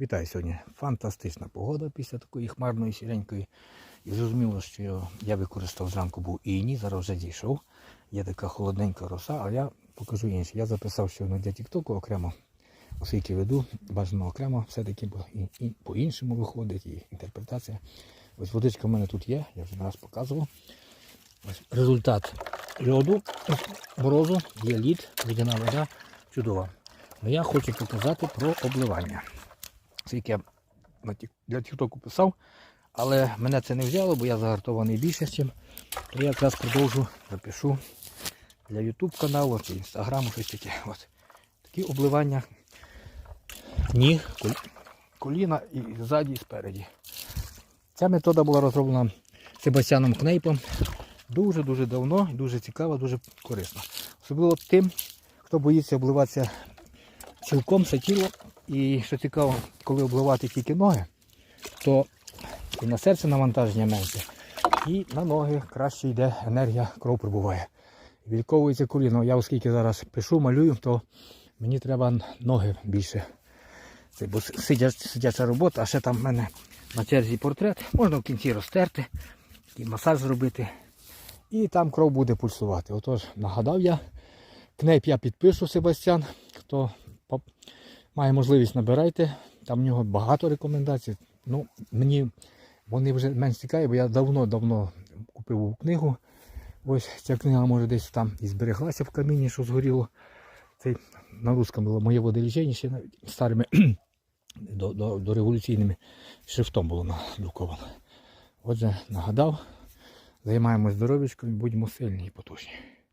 Вітаю сьогодні. Фантастична погода після такої хмарної сіренької. І зрозуміло, що я використав зранку був і ні, зараз вже дійшов. Є така холодненька роса, а я покажу інше. Я записав сьогодні для Тіктоку окремо, оскільки веду, бажано окремо, все-таки по-іншому виходить, і інтерпретація. Ось водичка в мене тут є, я вже не раз показував. Ось результат льоду, морозу, є лід, водяна вода, чудова. Але я хочу показати про обливання. Скільки я для Тіктоку писав, але мене це не взяло, бо я загартований більше, ніж. То я якраз продовжу, запишу для YouTube каналу чи інстаграму щось таке. От. Такі обливання ніг, коліна і ззаді, і спереді. Ця метода була розроблена Себастьяном Кнейпом дуже-дуже давно, дуже цікава, дуже корисна. Особливо тим, хто боїться обливатися цілком все тіло. І що цікаво, коли обливати тільки ноги, то і на серце навантаження менше, і на ноги краще йде енергія, кров прибуває. Вільковується коліно. Я оскільки зараз пишу, малюю, то мені треба ноги більше. Це, бо сидя, сидяча робота, а ще там в мене на черзі портрет. Можна в кінці розтерти, і масаж зробити. І там кров буде пульсувати. Отож, нагадав я. Кнейп я підпишу Себастьян. Хто має можливість, набирайте. Там в нього багато рекомендацій. Ну, мені вони вже менш цікаві, бо я давно-давно купив книгу. Ось ця книга може десь там і збереглася в каміні, що згоріло. Це на русском було моє водолічення ще навіть старими до, до, до революційними шрифтом було надруковано. Отже, нагадав, займаємось здоров'ячком будьмо сильні і потужні.